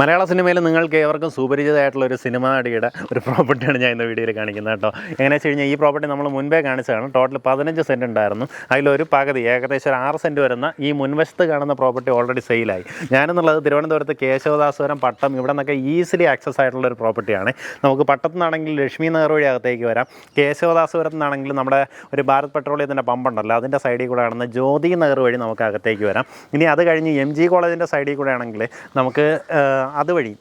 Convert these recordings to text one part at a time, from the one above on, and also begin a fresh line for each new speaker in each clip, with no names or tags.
മലയാള സിനിമയിൽ നിങ്ങൾക്ക് ഏവർക്കും സുപരിചിതമായിട്ടുള്ള ഒരു സിനിമ നടിയുടെ ഒരു പ്രോപ്പർട്ടിയാണ് ഞാൻ ഇന്ന് വീഡിയോയിൽ കാണിക്കുന്നത് കേട്ടോ. എങ്ങനെയാണെന്ന് വെച്ച് കഴിഞ്ഞാൽ ഈ പ്രോപ്പർട്ടി നമ്മൾ മുൻപേ കാണിച്ചതാണ്. ടോട്ടൽ പതിനഞ്ച് സെന്റ് ഉണ്ടായിരുന്നു. അതിലൊരു പകുതി ഏകദേശം ഒരു ആറ് സെന്റ് വരുന്ന ഈ മുൻവശത്ത് കാണുന്ന പ്രോപ്പർട്ടി ഓൾറെഡി സെയിലായി ഞാനെന്നുള്ളത് തിരുവനന്തപുരത്ത് കേശവദാസപുരം പട്ടം ഇവിടെ നിന്നൊക്കെ ഈസിലി ആക്സസ് ആയിട്ടുള്ള ഒരു പ്രോപ്പർട്ടിയാണ് നമുക്ക് പട്ടത്തു നിന്നാണെങ്കിൽ ലക്ഷ്മി നഗർ വഴി അകത്തേക്ക് വരാം. കേശവദാസപുരത്ത് നിന്നാണെങ്കിൽ നമ്മുടെ ഒരു ഭാരത് പെട്രോളിയത്തിന്റെ പമ്പുണ്ടല്ലോ അതിന്റെ സൈഡിൽ കൂടെ ആണെന്ന് ജ്യോതി നഗർ വഴി നമുക്ക് അകത്തേക്ക് വരാം. ഇനി അത് കഴിഞ്ഞ് എം ജി കോളേജിന്റെ സൈഡിൽ കൂടെ ആണെങ്കിൽ നമുക്ക് അതുവഴി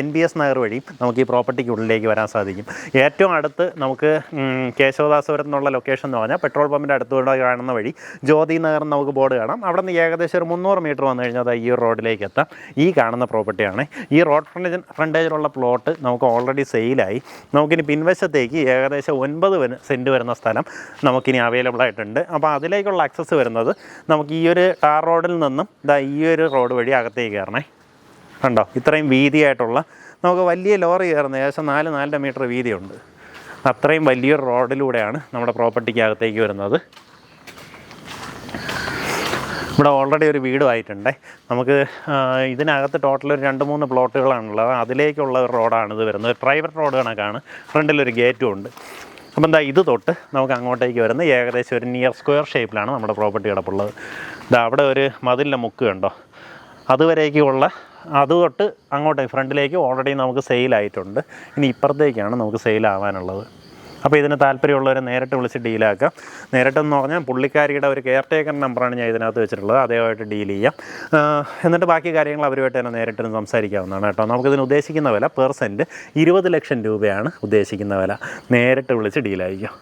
എൻ ബി എസ് നഗർ വഴി നമുക്ക് ഈ പ്രോപ്പർട്ടിക്ക് ഉള്ളിലേക്ക് വരാൻ സാധിക്കും. ഏറ്റവും അടുത്ത് നമുക്ക് കേശവദാസപുരത്ത് നിന്നുള്ള ലൊക്കേഷൻ എന്ന് പറഞ്ഞാൽ പെട്രോൾ പമ്പിന്റെ അടുത്തുകൂടെ കാണുന്ന വഴി ജ്യോതി നഗർ നമുക്ക് ബോർഡ് കാണാം. അവിടെ നിന്ന് ഏകദേശം ഒരു മുന്നൂറ് മീറ്റർ വന്നു കഴിഞ്ഞാൽ ഈ റോഡിലേക്ക് എത്താം. ഈ കാണുന്ന പ്രോപ്പർട്ടിയാണ് ഈ റോഡ് ഫ്രണ്ടേജ് ഫ്രണ്ടേജിലുള്ള പ്ലോട്ട് നമുക്ക് ഓൾറെഡി സെയിലായി നമുക്കിനി പിൻവശത്തേക്ക് ഏകദേശം ഒൻപത് സെന്റ് വരുന്ന സ്ഥലം നമുക്കിനി അവൈലബിൾ ആയിട്ടുണ്ട്. അപ്പോൾ അതിലേക്കുള്ള ആക്സസ് വരുന്നത് നമുക്ക് ഈ ഒരു ടാർ റോഡിൽ നിന്നും ഈ ഒരു റോഡ് വഴി അകത്തേക്ക് കയറണേ. കണ്ടോ? ഇത്രയും വീതിയായിട്ടുള്ള നമുക്ക് വലിയ ലോറി കയറുന്നത് ഏകദേശം നാല് നാലര മീറ്റർ വീതിയുണ്ട്. അത്രയും വലിയൊരു റോഡിലൂടെയാണ് നമ്മുടെ പ്രോപ്പർട്ടിക്ക് അകത്തേക്ക് വരുന്നത്. ഇവിടെ ഓൾറെഡി ഒരു വീടും ആയിട്ടുണ്ട്. നമുക്ക് ഇതിനകത്ത് ടോട്ടൽ ഒരു രണ്ട് മൂന്ന് പ്ലോട്ടുകളാണുള്ളത് അതിലേക്കുള്ള ഒരു ഇത് വരുന്നത്. ഒരു പ്രൈവറ്റ് റോഡ് കണക്കാണ്. ഫ്രണ്ടിലൊരു ഗേറ്റും ഉണ്ട്. അപ്പം എന്താ ഇത് തൊട്ട് നമുക്ക് അങ്ങോട്ടേക്ക് വരുന്ന ഏകദേശം ഒരു നിയർ സ്ക്വയർ ഷേപ്പിലാണ് നമ്മുടെ പ്രോപ്പർട്ടി കിടപ്പുള്ളത്. ഇതാ അവിടെ ഒരു മതിലിന്റെ മുക്ക് കണ്ടോ? അതുവരേക്കുള്ള അത് തൊട്ട് അങ്ങോട്ടേ ഫ്രണ്ടിലേക്ക് ഓൾറെഡി നമുക്ക് സെയിലായിട്ടുണ്ട് ഇനി ഇപ്പുറത്തേക്കാണ് നമുക്ക് സെയിലാവാനുള്ളത് അപ്പോൾ ഇതിന് താല്പര്യമുള്ളവരെ നേരിട്ട് വിളിച്ച് ഡീലാക്കാം നേരിട്ടെന്ന് പറഞ്ഞാൽ പുള്ളിക്കാരിയുടെ ഒരു കെയർ ടേക്കർ നമ്പറാണ് ഞാൻ ഇതിനകത്ത് വെച്ചിട്ടുള്ളത്. അദ്ദേഹമായിട്ട് ഡീൽ ചെയ്യാം. എന്നിട്ട് ബാക്കി കാര്യങ്ങൾ അവരുമായിട്ട് തന്നെ നേരിട്ട് സംസാരിക്കാവുന്നതാണ് കേട്ടോ. നമുക്കിതിന് ഉദ്ദേശിക്കുന്ന വില പെർസെന്റ് ഇരുപത് ലക്ഷം രൂപയാണ് ഉദ്ദേശിക്കുന്ന വില. നേരിട്ട് വിളിച്ച് ഡീലായിരിക്കും